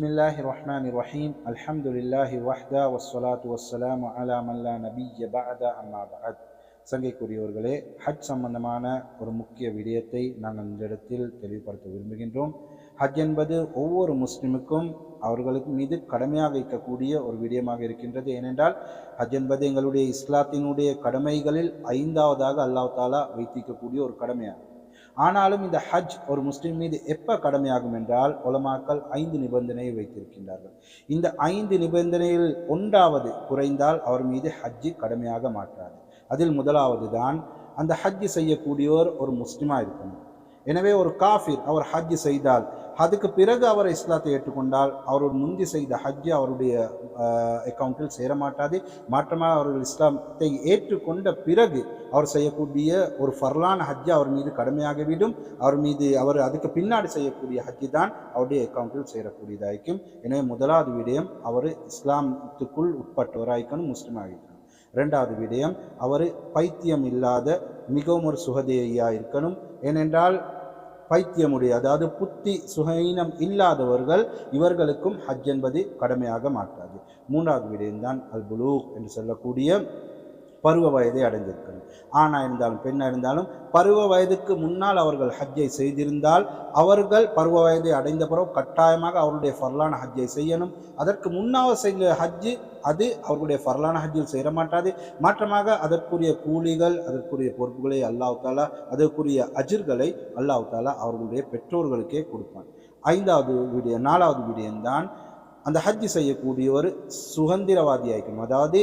பிஸ்மில்லாஹி ரஹ்மான் ரஹீம் அல்ஹம்துலில்லாஹி வஹ்தா வஸ்வலாத் வஸ்ஸலாம் அலா மல்லா நபிய பஹதா அம்மா பஹத் சங்கைக்குரியவர்களே ஹஜ் சம்பந்தமான ஒரு முக்கிய விடயத்தை நாங்கள் இந்த இடத்தில் தெளிவுபடுத்த விரும்புகின்றோம். ஹஜ் என்பது ஒவ்வொரு முஸ்லிமுக்கும் அவர்களுக்கு மீது கடமையாக இருக்கக்கூடிய ஒரு விடயமாக இருக்கின்றது. ஏனென்றால் ஹஜ் என்பது எங்களுடைய இஸ்லாத்தினுடைய கடமைகளில் ஐந்தாவதாக அல்லாஹ் தாலா வைத்திருக்கக்கூடிய ஒரு கடமையாகும். ஆனாலும் இந்த ஹஜ் ஒரு முஸ்லீம் மீது எப்போ கடமையாகும் என்றால் உலமாக்கள் ஐந்து நிபந்தனையை வைத்திருக்கின்றார்கள். இந்த ஐந்து நிபந்தனையில் ஒன்றாவது குறைந்தால் அவர் மீது ஹஜ்ஜு கடமையாக மாற்றாது. அதில் முதலாவது தான் அந்த ஹஜ்ஜு செய்யக்கூடியவர் ஒரு முஸ்லீமாக இருக்கணும். எனவே ஒரு காஃபிர் அவர் ஹஜ்ஜு செய்தால் அதுக்கு பிறகு அவர் இஸ்லாத்தை ஏற்றுக்கொண்டால் அவர் முந்தி செய்த ஹஜ்ஜு அவருடைய அக்கௌண்ட்டில் சேரமாட்டாது. மாற்றமாக அவர்கள் இஸ்லாத்தை ஏற்றுக்கொண்ட பிறகு அவர் செய்யக்கூடிய ஒரு ஃபர்லான ஹஜ்ஜு அவர் மீது கடமையாகிவிடும். அவர் மீது அவர் அதுக்கு பின்னாடி செய்யக்கூடிய ஹஜ்ஜு தான் அவருடைய அக்கௌண்ட்டில் சேரக்கூடியதாയിരിக்கும் எனவே முதலாவது விடயம் அவர் இஸ்லாமத்துக்குள் உட்பட்டவராய்க்கணும் முஸ்லீம் ஆகிக்கணும் ரெண்டாவது விடயம் அவர் பைத்தியம் இல்லாத மிகவும் ஒரு சுகதேவியாக இருக்கணும் ஏனென்றால் பைத்தியமுடைய அதாவது புத்தி சுகைனம் இல்லாதவர்கள் இவர்களுக்கும் ஹஜ் என்பது கடமையாக மாட்டாது. மூன்றாவது விடயம்தான் அல் புலூக் என்று சொல்லக்கூடிய பருவ வயதை அடைந்திருக்கிறது. ஆணாக இருந்தாலும் பெண்ணாக இருந்தாலும் பருவ வயதுக்கு முன்னால் அவர்கள் ஹஜ்ஜை செய்திருந்தால் அவர்கள் பருவ வயதை அடைந்த பிறகு கட்டாயமாக அவருடைய ஃபர்லான ஹஜ்ஜை செய்யணும். அதற்கு முன்னால் செய்த ஹஜ்ஜு அது அவர்களுடைய பரலான ஹஜ்ஜில் சேர மாட்டாது மாற்றமாக அதற்குரிய கூலிகள் அதற்குரிய பொறுப்புகளை அல்லாஹ் தாலா அதற்குரிய அஜிர்களை அல்லாஹ் தாலா அவர்களுடைய பெற்றோர்களுக்கே கொடுப்பான். ஐந்தாவது விடயம் நாலாவது விடயம்தான் அந்த ஹஜ்ஜு செய்யக்கூடியவர் ஆகிக்கணும் அதாவது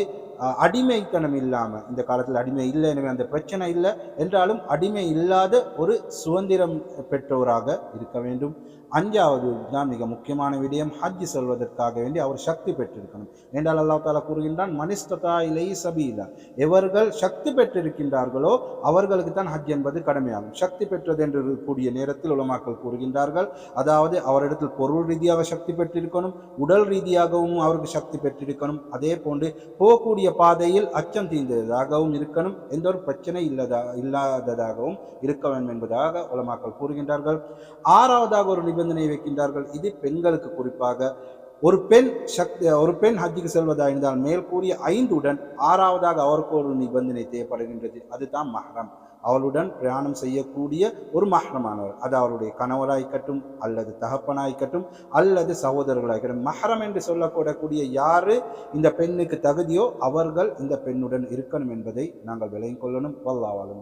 அடிமைத்தனம் இல்லாமல் இந்த காலத்தில் அடிமை இல்லை எனவே அந்த பிரச்சனை இல்லை. என்றாலும் அடிமை இல்லாத ஒரு சுதந்திரம் பெற்றவராக இருக்க வேண்டும். அஞ்சாவது தான் மிக முக்கியமான விடயம் ஹஜ் செல்வதற்காக வேண்டி அவர் சக்தி பெற்றிருக்கணும். என்றால் அல்லா தாலா கூறுகின்றான் மனிஸ்ததா இலை சபீலா. எவர்கள் சக்தி பெற்றிருக்கின்றார்களோ அவர்களுக்கு தான் ஹஜ் என்பது கடமையாகும். சக்தி பெற்றது என்று கூடிய நேரத்தில் உலமாக்கள் கூறுகின்றார்கள் அதாவது அவரிடத்தில் பொருள் ரீதியாக சக்தி பெற்றிருக்கணும் உடல் ரீதியாகவும் அவருக்கு சக்தி பெற்றிருக்கணும். அதே போன்று போகக்கூடிய பாதையில் அச்சம் தீர்ந்ததாகவும் இருக்கணும். எந்த ஒரு பிரச்சனை இல்லதா இல்லாததாகவும் இருக்க வேண்டும் என்பதாக உலமாக்கள் கூறுகின்றார்கள். ஆறாவதாக ஒரு நிபந்தனை வைக்கின்றார்கள். இது பெண்களுக்கு குறிப்பாக. ஒரு பெண் சக்தி ஒரு பெண் ஹஜ்ஜிக்கு செல்வதாக இருந்தால் மேல் கூறிய ஐந்துடன் ஆறாவதாக அவருக்கு ஒரு நிபந்தனை தேவைப்படுகின்றது. அதுதான் மகரம் அவளுடன் பிரயாணம் செய்யக்கூடிய ஒரு மஹரமானவர். அது அவருடைய கணவராய்க்கட்டும் அல்லது தகப்பனாய்க்கட்டும் அல்லது சகோதரர்களாய்க்கட்டும். மஹரம் என்று சொல்லக்கூடக்கூடிய யாரு இந்த பெண்ணுக்கு தகுதியோ அவர்கள் இந்த பெண்ணுடன் இருக்கணும் என்பதை நாங்கள் விளங்கிக் கொள்ளணும். வல்லாவாலும்